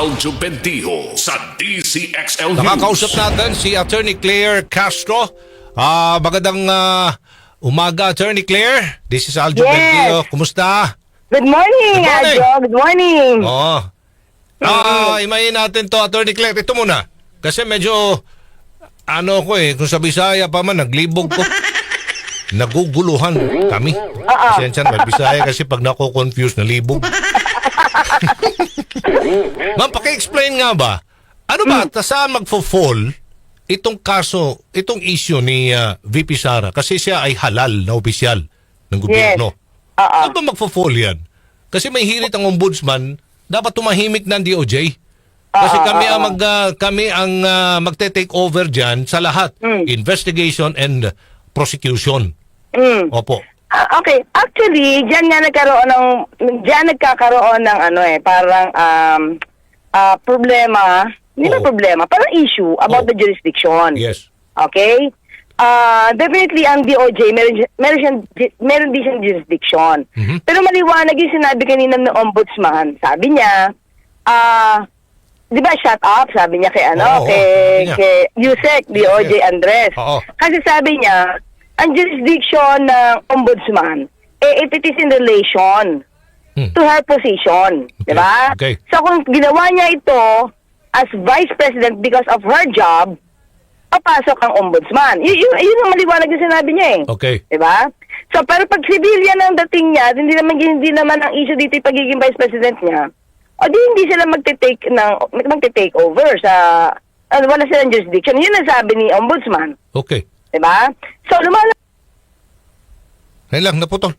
Aljo Bendijo sa DCXL News. Nakakausap natin si Attorney Claire Castro. Ah, magandang ah, umaga, Attorney Claire. This is Aljo Yes. Bendio. Kumusta? Good morning, Good morning. Adjo. Good morning. Oo. Ah, imayin natin to, Attorney Claire. Ito muna. Kasi medyo, ano ko eh, kung sa Bisaya pa man, naglibog ko. Naguguluhan kami. Pasensya na, Bisaya kasi pag nako-confuse, nalibog. Ma'am, paki-explain nga ba? Ano ba, ta saan magfo-fall itong kaso, itong issue ni ah, VP Sara? Kasi siya ay halal na opisyal ng gobyerno. Oo. Saan ba magfo-fall yan? Kasi may hirit ang ombudsman, dapat tumahimik ng DOJ. Kasi kami ang mag ah, kami ang ah, magte-take over diyan sa lahat. Investigation and prosecution. Mm. Opo. Ah, okay, actually, diyan nga nagkaroon ng diyan nagkakaroon ng ano eh, parang um ah, problema, hindi na Oo. problema, parang issue about Oo. the jurisdiction. Yes. Okay? Ah, definitely ang DOJ meron meron siyang meron din siyang jurisdiction. Mhm. Pero maliwanag yung sinabi kanina ng ombudsman. Sabi niya, ah, 'di ba shut up sabi niya kay ano, oo, kay niya. kay Yusek DOJ Yes. Andres. Oo. Kasi sabi niya, ang jurisdiction ng ombudsman eh it, it is in relation Hmm. to her position, 'di ba? okay. So kung ginawa niya ito as vice president because of her job, papasok ang ombudsman. Y- yun, yun ang maliwanag na sinabi niya eh. Okay. Di ba? So, pero pag civilian ang dating niya, hindi naman, hindi naman ang issue dito yung pagiging vice president niya, o di hindi sila magte-take, ng, magte-take over sa, ano, wala silang jurisdiction. Yun ang sabi ni ombudsman. Okay. Di ba? So, lumala Ngayon lang, naputol.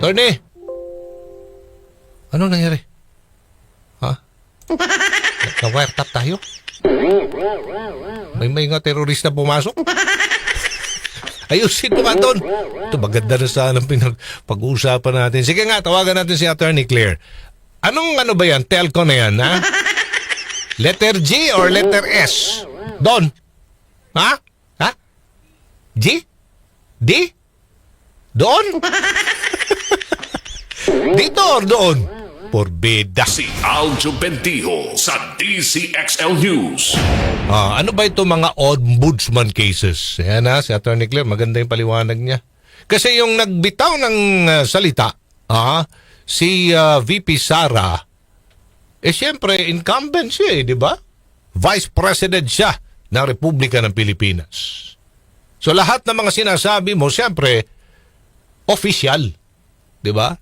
Attorney! Ano nangyari? Ha? Na-wiretap tayo? May may nga terorista pumasok? Ayusin mo nga doon. Ito, maganda na sana ang pinag- pag-uusapan natin. Sige nga, tawagan natin si Attorney Claire. Anong ano ba yan? Telco na yan, ha? Letter G or letter S? Don? Ha? G? D? Doon? Dito or doon? Porbida. Si Aljo Bendijo sa DCXL News. Ah, ano ba ito mga ombudsman cases? Ayan na, si Attorney Claire, maganda yung paliwanag niya. Kasi yung nagbitaw ng ah, salita, ah, si ah, VP Sara, eh siyempre incumbent siya eh, di ba? Vice President siya ng Republika ng Pilipinas. So lahat ng mga sinasabi mo, siyempre, official. Di ba?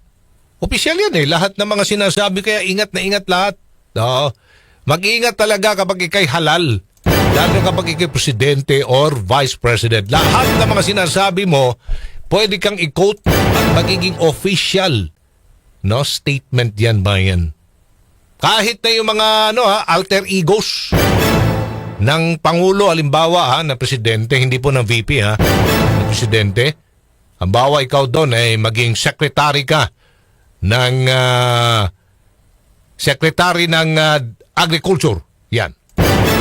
Official yan eh. Lahat ng mga sinasabi, kaya ingat na ingat lahat. Oo. Mag-ingat talaga kapag ikay halal. Lalo kapag ikay presidente or vice president. Lahat ng mga sinasabi mo, pwede kang i-quote at magiging official. No? Statement yan ba yan? Kahit na yung mga ano, ha, alter egos ng Pangulo, alimbawa ha, na presidente, hindi po ng VP ha, ng presidente. Halimbawa ikaw doon ay maging secretary ka ng ah, secretary ng ah, agriculture. Yan.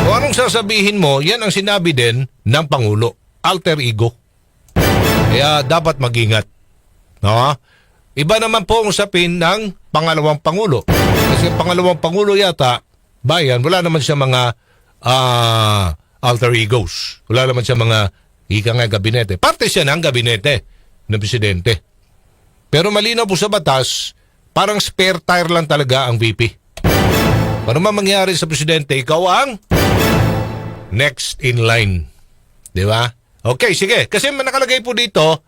Kung anong sasabihin mo, yan ang sinabi din ng Pangulo. Alter ego. Kaya dapat mag-ingat. No? Iba naman po ang usapin ng pangalawang Pangulo. Kasi ang pangalawang Pangulo yata, bayan, wala naman siya mga ah, alter egos. Wala naman siya mga ika nga gabinete. Parte siya ng gabinete ng presidente. Pero malinaw po sa batas, parang spare tire lang talaga ang VP. Ano man mangyari sa presidente, ikaw ang next in line. Di ba? Okay, sige. Kasi nakalagay po dito,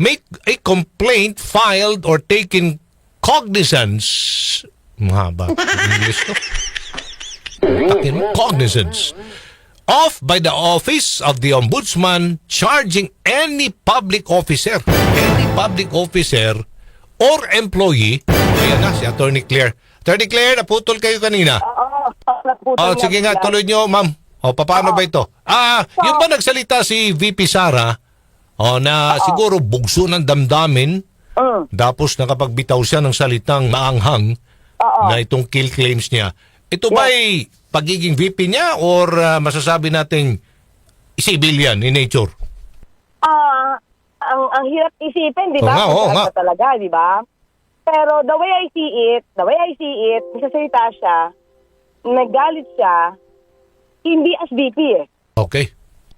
make a complaint filed or taken cognizance. Mahaba. English. Takin mo, cognizance of by the office of the ombudsman charging any public officer, any public officer or employee, ayan na si Attorney Claire. Attorney Claire, naputol kayo kanina. Oo, Oh, niya sige nga, tuloy nyo, ma'am. O, paano ba ito? Ah, yung ba nagsalita si VP Sara, oh, na siguro bugso ng damdamin, Mm. tapos nakapagbitaw siya ng salitang maanghang na itong kill claims niya. Ito ba ay pagiging VP niya or ah, masasabi nating civilian in nature? Ah, ang ang hirap isipin, di Oo ba? nga, oo saan nga. ka talaga, di ba? Pero the way I see it, the way I see it, nagsasalita siya nagalit siya, hindi as VP eh. Okay.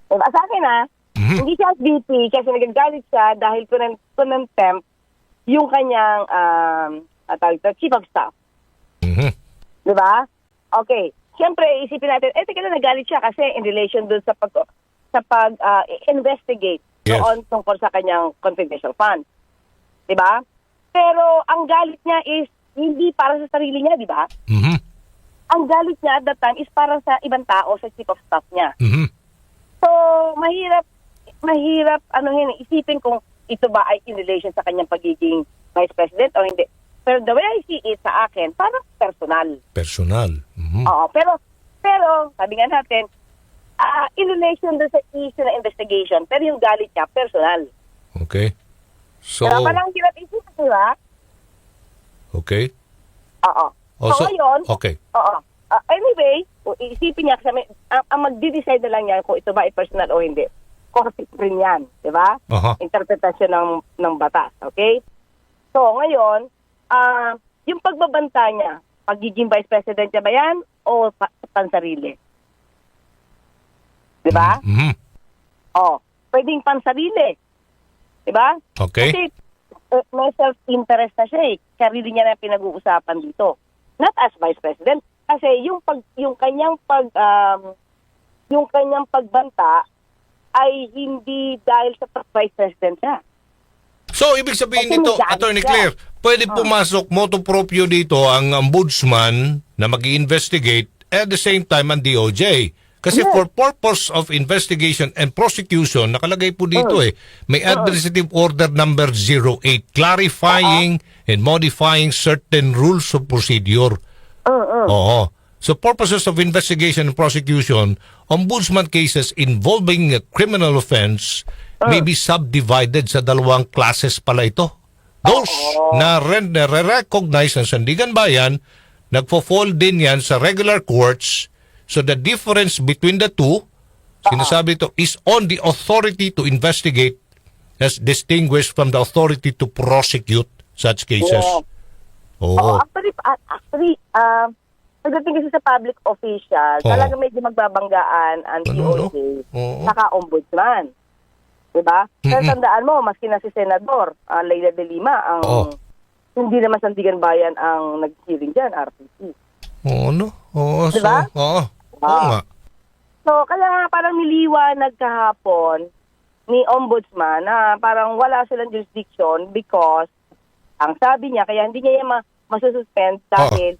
Diba? Sa akin ah, Mhm. hindi siya as VP kasi nagagalit siya dahil kunan- contempt yung kanyang um, ah, tawag ito, chief of staff. Mhm. Di ba? Okay. Siyempre, isipin natin, eh, teka lang, nagalit siya kasi in relation dun sa pag, sa pag ah, investigate Yes. doon tungkol sa kanyang confidential fund. Di ba? Pero ang galit niya is hindi para sa sarili niya, di ba? Mhm. Ang galit niya at that time is para sa ibang tao, sa chief of staff niya. Mhm. So, mahirap, mahirap, ano yun, isipin kung ito ba ay in relation sa kanyang pagiging vice president o hindi. Pero the way I see it sa akin, parang personal. Personal. Mhm. Oo, pero, pero, sabi nga natin, ah, in relation doon sa issue na investigation, pero yung galit niya, personal. Okay. So, Kaya parang hirap isipin, di ba? okay. Oo. Oh, so, so- ngayon, okay. Oo. Ah, anyway, isipin niya, kasi ang, ang magdi-decide na lang yan kung ito ba ay personal o hindi. Korte rin yan, di ba? Aha. Interpretasyon ng, ng batas, okay? So, ngayon, ah yung pagbabanta niya, pagiging vice president niya ba yan o pa, pansarili? Di ba? Mhm. Oh, pwedeng pansarili. Di ba? Okay. Kasi eh, may self-interest na siya eh. Sarili niya na pinag-uusapan dito. Not as vice president. Kasi yung pag yung kanyang pag um, yung kanyang pagbanta ay hindi dahil sa vice president siya. So, ibig sabihin Kasi nito, Attorney siya. Claire, pwede Oh. pumasok motu proprio dito ang ombudsman na mag investigate at the same time ang DOJ. Kasi Yes. for purpose of investigation and prosecution, nakalagay po dito Oh. eh, may administrative order number 08 clarifying Uh-huh. and modifying certain rules of procedure. Uh, Oo. So purposes of investigation and prosecution, ombudsman cases involving a criminal offense may be subdivided sa dalawang classes pala ito. Those na re- na re-recognize ng Sandigan Bayan, nagfo-fall din yan sa regular courts. So the difference between the two, sinasabi ito, is on the authority to investigate as distinguished from the authority to prosecute such cases. Yeah. Oo. Oh, actually, ah, actually, um, pagdating kasi sa public official, Oo. talaga medyo magbabanggaan ang Ano, no? DOJ Oo. saka ombudsman. Diba? Pero Mm-mm. tandaan mo, maski na si Senador uh, Leila de Lima, ang Oo. hindi naman Sandigan Bayan ang nag-hearing dyan, RTC. Oo, no? Oo, so, Diba? oo. Oo Ah. nga. So, kaya nga parang niliwanag kahapon ni Ombudsman na parang wala silang jurisdiction because ang sabi niya, kaya hindi niya yan ma- masususpend dahil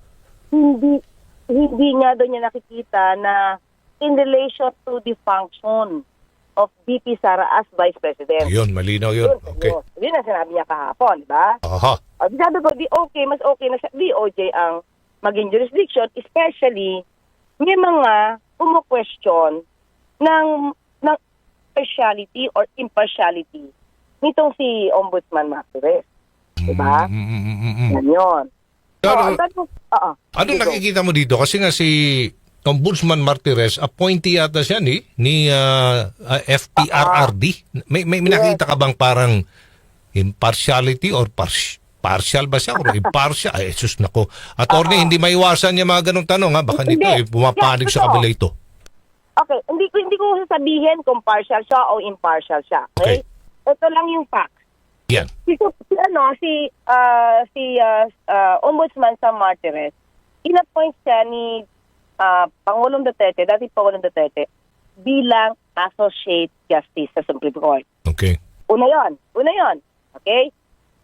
hindi hindi nga doon niya nakikita na in relation to the function of VP Sara as Vice President. Yun, malinaw yun. Yun, Okay. yun. Yun ang sinabi niya kahapon, di ba? Aha. O, sabi ko, di okay, mas okay na sa DOJ ang maging jurisdiction, especially may mga umu-question ng, ng partiality or impartiality nitong si Ombudsman Martires. Di ba? Mm, mm, mm, mm, mm. Yan yun. So, Pero- oo. Ano Sige, go. nakikita mo dito? Kasi nga si Ombudsman Martires, appointee yata siya ni, ni ah, ah, FPRRD. May, may, may nakita ka bang parang impartiality or pars- partial ba siya or impartial? Ay, sus nako. Attorney, hindi maiwasan niya mga ganong tanong ha. Baka Hindi. dito eh, pumapanig Yeah, sa kabila ito. Okay, hindi ko hindi ko sasabihin kung partial siya o impartial siya. Okay? Ito lang yung facts. Yan. si, si ano si ah, si ah, ah, Ombudsman Sam Martires inappoint siya ni ah, Pangulong Duterte, dati Pangulong Duterte bilang associate justice sa Supreme Court. Okay. Una 'yon. Una 'yon. Okay?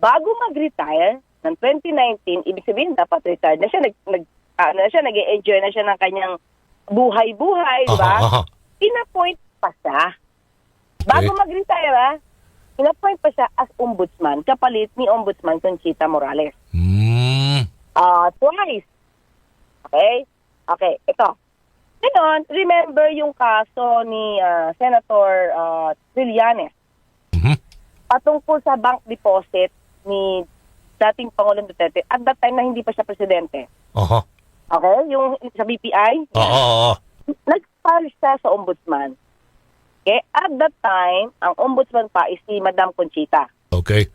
Bago mag-retire ng 2019, ibig sabihin dapat retired na siya nag, nag ano na siya nag-enjoy na siya ng kanyang buhay-buhay, di ba? Inappoint pa siya. Bago Okay. mag-retire, ah, inappoint pa siya as ombudsman, kapalit ni Ombudsman Conchita Morales. Hmm. Ah, twice. Okay? Okay, ito. Ngayon, remember yung kaso ni ah, Senator uh, Trillanes Mhm. patungkol sa bank deposit ni dating Pangulong Duterte at that time na hindi pa siya presidente. Aha. Okay? Yung sa BPI, Oo, oo, oo. nag-file siya sa ombudsman. Okay? At that time, ang ombudsman pa is si Madam Conchita. Okay.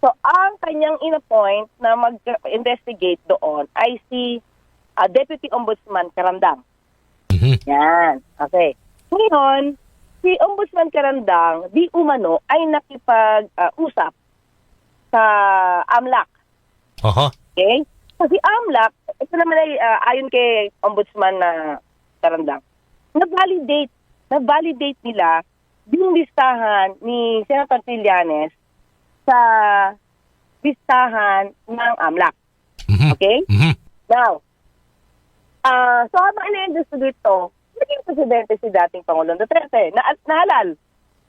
So, ang kanyang inappoint na mag-investigate doon ay si ah, Deputy Ombudsman Karandang. Mhm. Yan. Okay. Ngayon, si Ombudsman Karandang, di umano, ay nakipag-usap sa AMLAC. Aha. Okay? Kasi AMLAC, ito naman ay ah, ayon kay Ombudsman na Karandang, na-validate, na-validate nila yung listahan ni Senator Trillanes sa listahan ng AMLAC. Mhm. Okay? Mhm. Now, ah so habang ina-investigate dito, naging presidente si dating Pangulong Duterte na nahalal.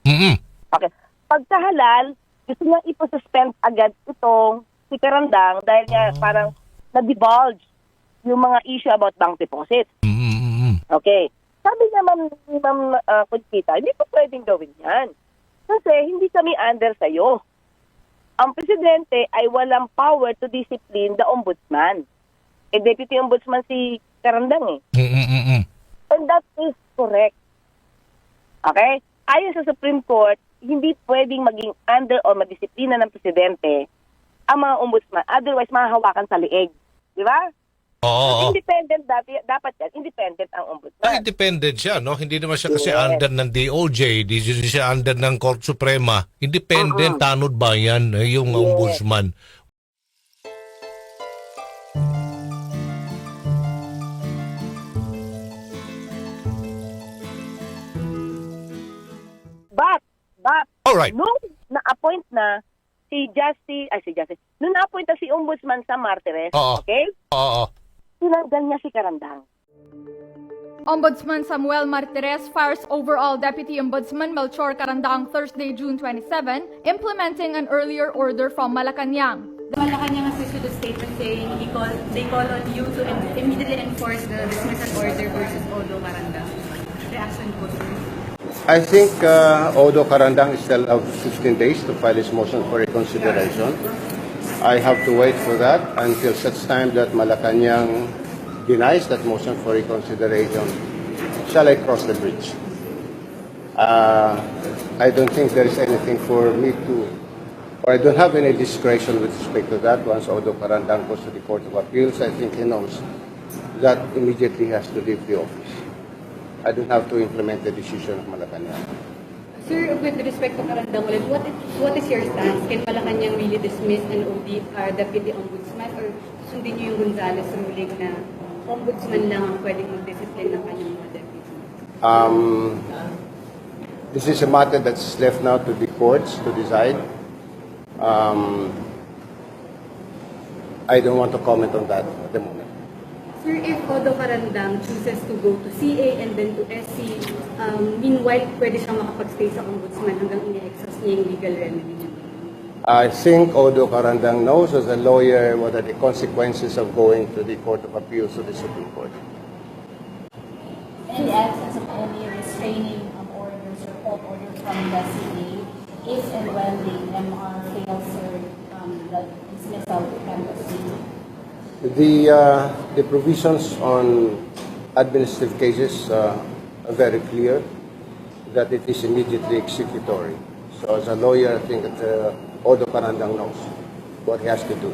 Mhm. Okay. Pagkahalal, gusto niya iposuspend agad itong si Karandang dahil niya parang na-divulge yung mga issue about bank deposit. Mhm. Okay. Sabi naman ni Ma'am uh, Conchita, hindi ko pwedeng gawin yan. Kasi hindi kami under sa'yo. Ang presidente ay walang power to discipline the ombudsman. Eh, deputy ombudsman si Karandang eh. Mhm. And that is correct. Okay? Ayon sa Supreme Court, hindi pwedeng maging under or madisiplina ng presidente ang mga ombudsman. Otherwise, mahahawakan sa lieg. Di ba? Oo. Independent dapat, dapat yan. Independent ang ombudsman. independent siya, no? Hindi naman siya kasi Yes. under ng DOJ, hindi siya under ng Court Suprema. Independent, tanod ba yan, eh, yung Yes. ombudsman? But, but, Alright. nung na-appoint na si Justice, ay si Justice, nung na-appoint na si Ombudsman sa Martires, Oo. okay? Oo. Tinanggal niya si Karandang. Ombudsman Samuel Martires fires overall Deputy Ombudsman Melchor Carandang Thursday, June 27, implementing an earlier order from Malacanang. The Malacanang has issued a statement saying he call, they call on you to en- immediately enforce the dismissal order versus Odo Caranda. Reaction po, sir. I think uh, Odo Karandang is of 15 days to file his motion for reconsideration. I have to wait for that until such time that Malacanang denies that motion for reconsideration. Shall I cross the bridge? Uh, I don't think there is anything for me to, or I don't have any discretion with respect to that. Once Odo Karandang goes to the Court of Appeals, I think he knows that immediately he has to leave the office. I don't have to implement the decision of Malacanang. Sir, with respect to Carandang ulit, what is, what is your stance? Can Malacanang really dismiss an OD, uh, Deputy Ombudsman or sundin niyo yung Gonzales ruling na Ombudsman lang ang pwedeng mag-discipline ng kanyang mga deputy? Um, this is a matter that's left now to the courts to decide. Um, I don't want to comment on that at the moment. Sir, if Odo Carandang chooses to go to CA and then to SC, um, meanwhile, pwede siyang makapag-stay sa Ombudsman hanggang ini-exhaust niya yung legal remedy niya. I think Odo Karandang knows as a lawyer what are the consequences of going to the Court of Appeals to the Supreme Court. any absence of any restraining um, orders or court order from the CA if and when the MR fails or um, the dismissal can proceed. The, uh, the provisions on administrative cases uh, are very clear that it is immediately executory. So as a lawyer, I think that uh, Odo Karandang knows what he has to do.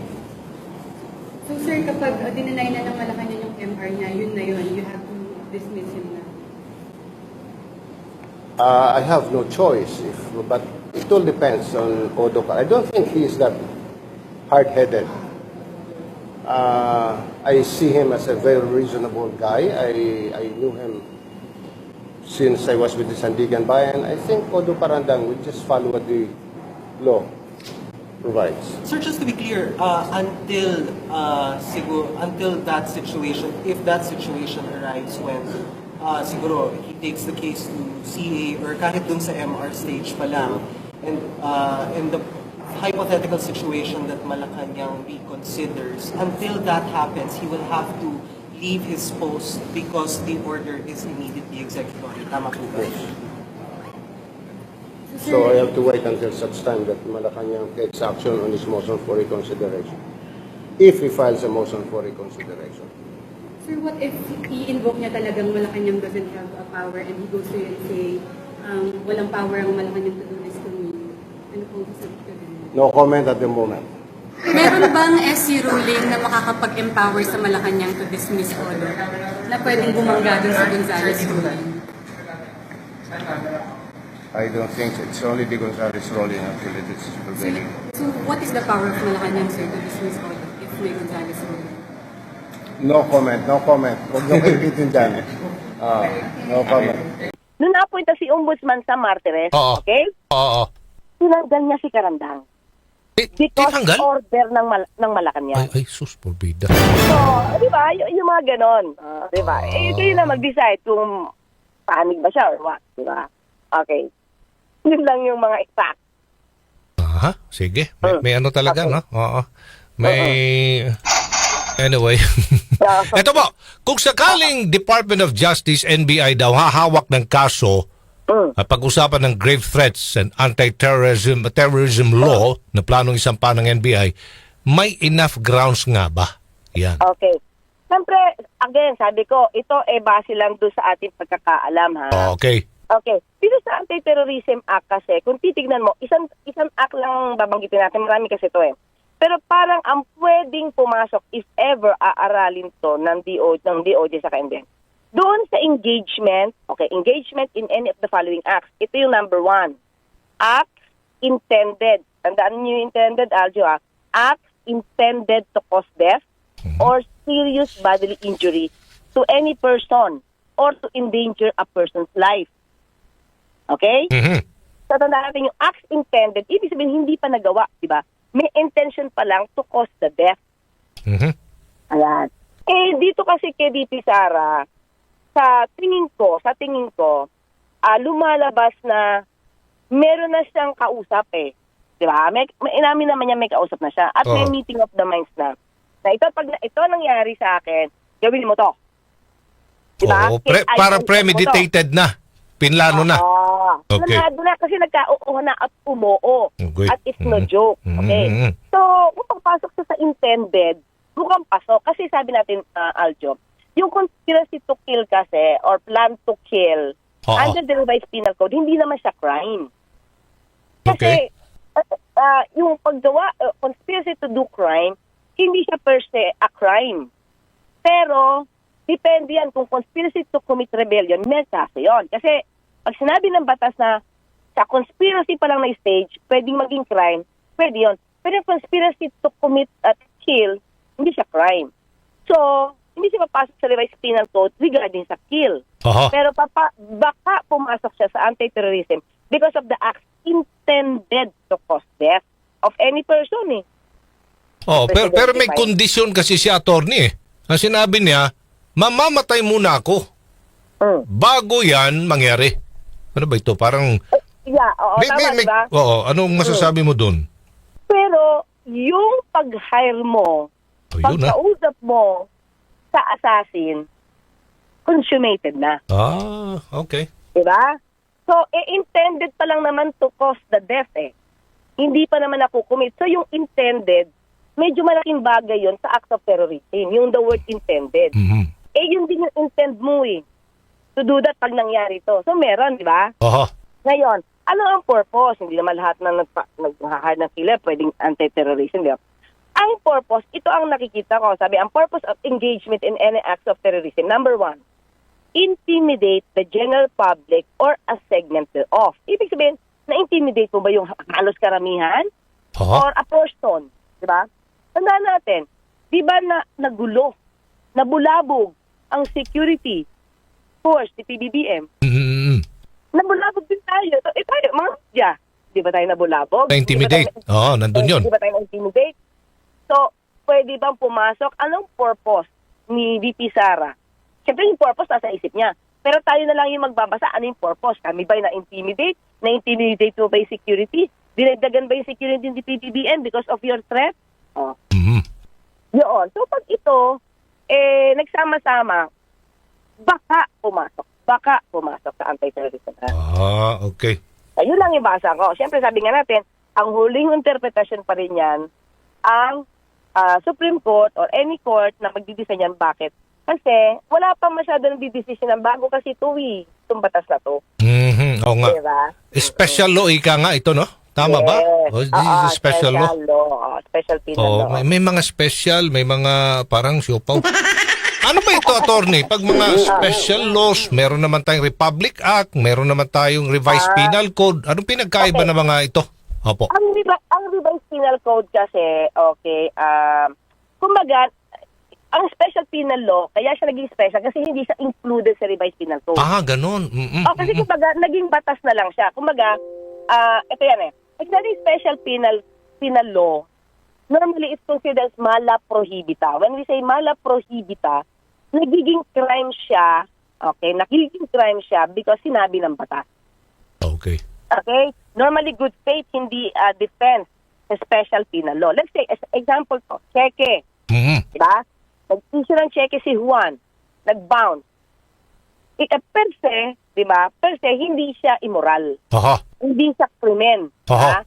So sir, kapag uh, dinenay na ng Malacanang yung MR niya, yun na yun, you have to dismiss him na. Uh, I have no choice, if, but it all depends on Odo I don't think he is that hard-headed. Uh, I see him as a very reasonable guy. I, I knew him since I was with the Sandigan Bayan. I think Odo Parandang will just follow what the law provides. Sir, just to be clear, uh, until uh, siguro, until that situation, if that situation arrives when uh, siguro he takes the case to CA or kahit dun sa MR stage pa lang, and uh, in the hypothetical situation that Malacanang reconsiders, until that happens, he will have to leave his post because the order is immediately executory. Tama po ba? So I have to wait until such time that Malacanang takes action on his motion for reconsideration. If he files a motion for reconsideration. Sir, what if i-invoke niya talagang Malacanang doesn't have a power and he goes to you and say, um, walang power ang Malacanang to do this to me? Ano ko din? No comment at the moment. Meron bang SC ruling na makakapag-empower sa Malacanang to dismiss order na pwedeng bumangga dun sa Gonzales ruling? I don't think it's only the Gonzales ruling until it is prevailing. So what is the power of Malacanang, sir, to dismiss order if may Gonzales ruling? No comment, no comment. Huwag niyo kikitin dyan. Ah, no comment. Nung napunta si Ombudsman sa Martires, Oo. okay? Oo. Tinanggal niya si Karandang. Eh, Because tinanggal? order ng, Mal- ng Malacanang. Ay, ay, sus, porbida. So, di ba? Y- yung mga ganon. Ah, di ba? Eh, kayo na mag-decide kung panig ba siya or what. Di ba? Okay. Yun lang yung mga exact. Aha, sige. May, may ano talaga, no? Oo. May... Anyway. Ito po, kung sakaling Department of Justice, NBI daw hahawak ng kaso Mm. at pag-usapan ng grave threats and anti-terrorism terrorism law na planong isampa ng NBI, may enough grounds nga ba? Yan. Okay. Siyempre, again, sabi ko, ito eh base lang doon sa ating pagkakaalam, ha? Okay. Okay. Dito sa Anti-Terrorism Act kasi, kung titignan mo, isang isang act lang babanggitin natin, marami kasi ito eh. Pero parang ang pwedeng pumasok if ever aaralin to ng DO ng DOJ sa KNDN. Doon sa engagement, okay, engagement in any of the following acts. Ito yung number one. Acts intended. Tandaan niyo intended, Aljo, ah. Acts intended to cause death or serious bodily injury to any person or to endanger a person's life. Okay? Mhm. So, tandaan natin yung acts intended, ibig sabihin hindi pa nagawa, di ba? May intention pa lang to cause the death. Mhm. Ayan. Eh, dito kasi kay DP Sara, sa tingin ko, sa tingin ko, ah, lumalabas na meron na siyang kausap eh. Di ba? May, may, inamin naman niya may kausap na siya. At may Oo. meeting of the minds na. Na ito, pag na- ito nangyari sa akin, gawin mo to. Di ba? Oo, pre- Kaya para premeditated na. Pinlano na. Ah, Okay. Planado na kasi nagkauuha na at umoo. Okay. At it's no Mhm. joke. Okay? Mhm. So, kung pagpasok siya sa intended, mukhang pasok. Kasi sabi natin, uh, Aljo, yung conspiracy to kill kasi, or plan to kill, Oo. under the revised penal code, hindi naman siya crime. Kasi, Okay. uh, uh, yung paggawa, uh, conspiracy to do crime, hindi siya per se a crime. Pero, depende yan kung conspiracy to commit rebellion, may kaso yun. Kasi, pag sinabi ng batas na sa conspiracy pa lang na stage, pwedeng maging crime, pwede yun. Pero conspiracy to commit at kill, hindi siya crime. So, hindi siya papasok sa revised penal code regarding sa kill. Aha. Pero papa, baka pumasok siya sa anti-terrorism because of the acts intended to cause death of any person eh. Oh, pero, pero may kondisyon kasi si attorney eh. Ang sinabi niya, mamamatay muna ako Mm. bago yan mangyari. Ano ba ito? Parang... Yeah, oo, may, tama, may, may, diba? oo, anong masasabi mo dun? Pero yung pag-hire mo, Oh, ah. pagkausap mo sa assassin, consummated na. Ah, okay. Diba? So, eh, intended pa lang naman to cause the death eh. Hindi pa naman nakukumit. So, yung intended, medyo malaking bagay yon sa act of terrorism. Yung the word intended. Mhm. Eh, yun din yung intend mo eh. To do that pag nangyari to. So, meron, di ba? Aha. Ngayon, ano ang purpose? Hindi naman lahat na nagpa- nag-hire ng killer pwedeng anti-terrorism, di ba? Ang purpose, ito ang nakikita ko. Sabi, ang purpose of engagement in any acts of terrorism, number one, intimidate the general public or a segment thereof. Ibig sabihin, na-intimidate mo ba yung halos karamihan? Aha. or a person, di ba? Tandaan natin, di ba na nagulo, nabulabog ang security force ni PBBM? Mhm. Nabulabog din tayo. So, eh tayo, mga media, di ba tayo nabulabog? Na-intimidate. Oo, nandun yun. Di ba tayo na-intimidate? So, pwede bang pumasok? Anong purpose ni VP Sara? Siyempre yung purpose nasa isip niya. Pero tayo na lang yung magbabasa. Ano yung purpose? Kami ba na-intimidate? Na-intimidate mo ba yung security? Dinagdagan ba yung security ng PBBM because of your threat? Oh. Mhm. Yun. So pag ito, eh, nagsama-sama, baka pumasok. Baka pumasok sa anti-terrorism. Ah, okay. Ayun lang yung basa ko. Siyempre sabi nga natin, ang huling interpretation pa rin yan, ang ah, Supreme Court or any court na magdidesign yan. Bakit? Kasi wala pa masyado ng didesisyon ng bago kasi ito eh, itong batas na to. Mhm. Oo nga. Diba? Special law ika nga ito, no? Tama ba? Yes. Oh, this Oo, is a special law. law. Special penal Oh, law. may, may mga special, may mga parang siopaw. ano ba ito, attorney? Pag mga special laws, meron naman tayong Republic Act, meron naman tayong Revised Ah. Penal Code. Anong pinagkaiba Okay. ng mga ito? Opo. Ang, revi- ang revised penal code kasi, okay, um, kumbaga, ang special penal law, kaya siya naging special kasi hindi siya included sa revised penal code. Ah, ganun. Mm-mm. Oh, kasi kumbaga, naging batas na lang siya. Kumbaga, ah, ito yan eh. Pag naging special penal, penal law, normally it's considered as mala prohibita. When we say mala prohibita, nagiging crime siya, okay, nagiging crime siya because sinabi ng batas. Okay. Okay? Normally, good faith, hindi uh, defense sa special penal law. Let's say, as example to, cheque. Mhm. Diba? Nag-issue ng cheque si Juan. Nag-bounce. I- eh, per se, diba? Per se, hindi siya immoral. Aha. Hindi siya krimen. Aha. ha?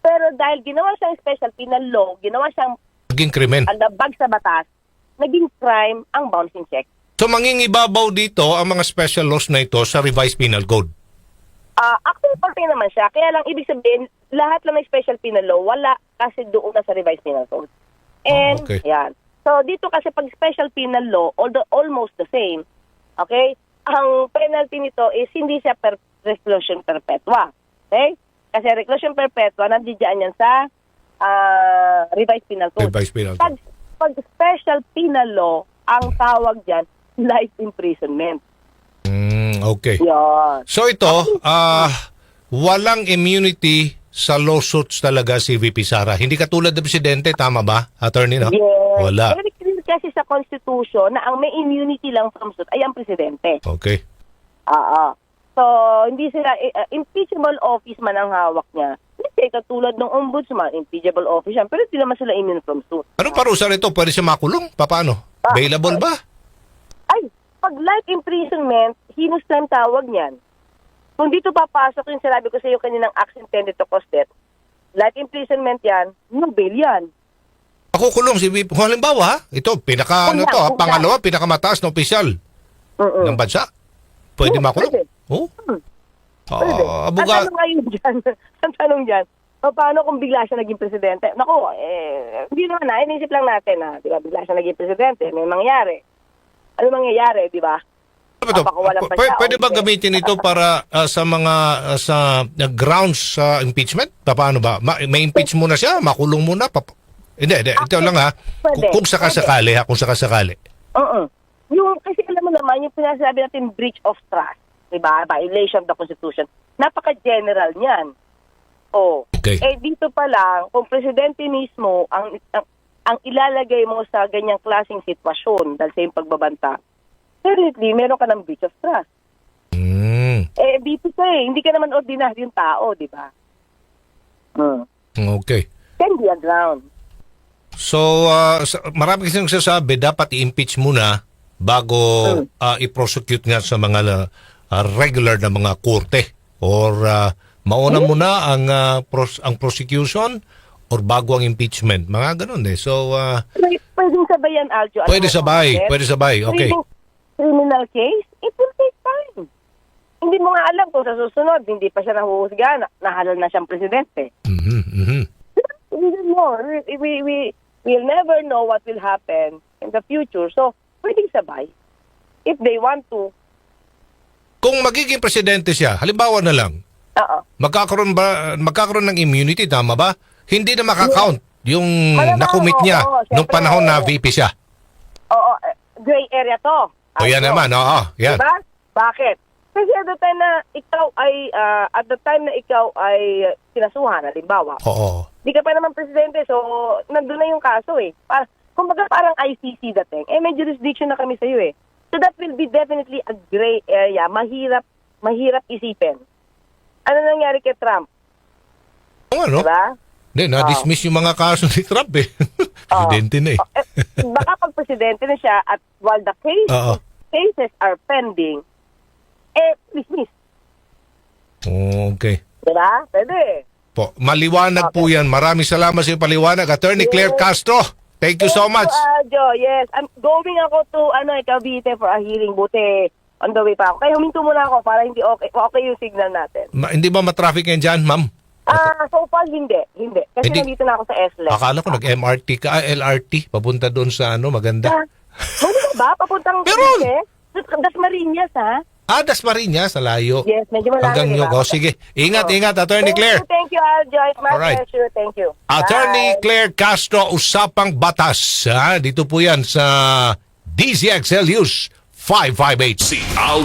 Pero dahil ginawa siyang special penal law, ginawa siyang Naging krimen. alabag sa batas, naging crime ang bouncing check. So, mangingibabaw dito ang mga special laws na ito sa Revised Penal Code. Ah, actually, parte naman siya. Kaya lang, ibig sabihin, lahat lang ng special penal law, wala kasi doon na sa revised penal code. And, Ah, okay. yan. So, dito kasi pag special penal law, although almost the same, okay, ang penalty nito is hindi siya per reclusion perpetua. Okay? Kasi reclusion perpetua, nandiyan yan sa ah, revised penal code. Revised Penal Pag, Code. pag special penal law, ang tawag dyan, life imprisonment. Mm, okay. Yan. So ito, ah walang immunity sa lawsuits talaga si VP Sara. Hindi katulad ng presidente, tama ba? Attorney, no? Yes. Wala. Very clear kasi sa Constitution na ang may immunity lang from suit ay ang presidente. Okay. Oo. So, hindi sila, eh, uh, impeachable office man ang hawak niya. Hindi, katulad ng ombudsman, impeachable office yan, pero hindi naman sila immune from suit. Ano parusa nito? Pwede siya makulong? Paano? Ah. Available ba? Ay, pag life imprisonment, hinus lang tawag niyan. Kung dito papasok yung sinabi ko sa iyo kaninang acts intended to cause death, life imprisonment yan, no bail yan. Ako kulong si. Kung halimbawa, ito, pinaka, ano to, una. pangalawa, pinakamataas na opisyal Mm-mm. ng bansa. Pwede Oo, makulong? pwede. Oh? Hmm. Pwede. Ang abuga, tanong ngayon dyan, ang tanong dyan, o, paano kung bigla siya naging presidente? Naku, eh, hindi naman na, inisip lang natin na, di ba, bigla siya naging presidente, may mangyari. Ano mangyayari, di ba? Ba to? Papakawalan pa P- pwede ba gamitin ito para ah, sa mga ah, sa ah, grounds sa impeachment? Pa- Paano ba? Ma- may impeach muna siya, makulong muna. Pap- hindi, hindi. Ito lang ha. Kung, Pwede. kung sakasakali ha, kung sakasakali. Oo. Yung, kasi alam mo naman, yung pinasabi natin breach of trust, di ba, violation of the Constitution, napaka-general niyan. Oh. Okay. Eh, dito pa lang, kung presidente mismo ang, ang, ang ilalagay mo sa ganyang klaseng sitwasyon dahil sa iyong pagbabanta, definitely, meron ka ng breach of trust. Mm, Eh, dito ka eh. Hindi ka naman ordinaryong tao, di ba? Hmm. okay. Can be a ground. So, sa- marami kasi nagsasabi, dapat i-impeach muna bago ah, i-prosecute nga sa mga ah, regular na mga korte. Or ah, mauna muna ang, ah, pros- ang prosecution or bago ang impeachment. Mga ganun eh. So, Pwede, pwedeng sabayan, Aljo. Ano pwede sabay. Pwede sabay. Okay. Crimin- criminal case, it will take time. Hindi mo nga alam kung sa susunod, hindi pa siya nahuhusga, na, nahalal na siyang presidente. Mhm, mhm. We don't know. We, we, we, we'll never know what will happen in the future. So, pwedeng sabay. If they want to. Kung magiging presidente siya, halimbawa na lang, Oo. magkakaroon ba magkakaroon ng immunity tama ba? Hindi na makakount yung Malamang, nakumit niya oo, nung syempre. panahon na VP siya. Oo, eh, gray area to. O yan Aljo. naman, oo. Yan. Diba? Bakit? Kasi at the time na ikaw ay, ah, at the time na ikaw ay sinasuhan, halimbawa, Oo. Di ka pa naman presidente, so nandun na yung kaso eh. Para, kumbaga parang ICC dating. Eh, may jurisdiction na kami sa'yo eh. So that will be definitely a gray area. Mahirap, mahirap isipin. Ano nangyari kay Trump? Oo, ano? Diba? Hindi, na-dismiss yung mga kaso ni Trump eh. Oo. Presidente na eh. Eh, baka pag presidente na siya at while the case, Oo. Cases are pending, eh, dismiss. Okay. Diba? Pwede. Po, maliwanag po yan. Maraming salamat sa paliwanag. Attorney Claire Castro, thank you so much. Uh, Joe, yes. I'm going ako to, ano, eh, Cavite for a hearing. Buti, on the way pa ako. Kaya huminto muna ako para hindi okay, okay yung signal natin. Ma- hindi ba matraffic yan dyan, ma'am? Ah, so far hindi, hindi. Kasi Hindi. nandito na ako sa SLEX. Akala ko nag-MRT ka, ah, LRT, papunta doon sa ano, maganda. Ah, Hindi ka ba? Papuntang Meron! Cavite? Das Marinas, ha? Ah, Dasmariñas, sa layo. Yes, medyo malayo, Hanggang di ba? Nyog. Oh, sige. Ingat, Oh. ingat, Attorney Thank Claire. you, thank you, Aljoy. My Alright. pleasure. Thank you. Attorney Bye. Claire Castro, Usapang Batas. Ha? Dito po yan sa DZXL News 558. Si Al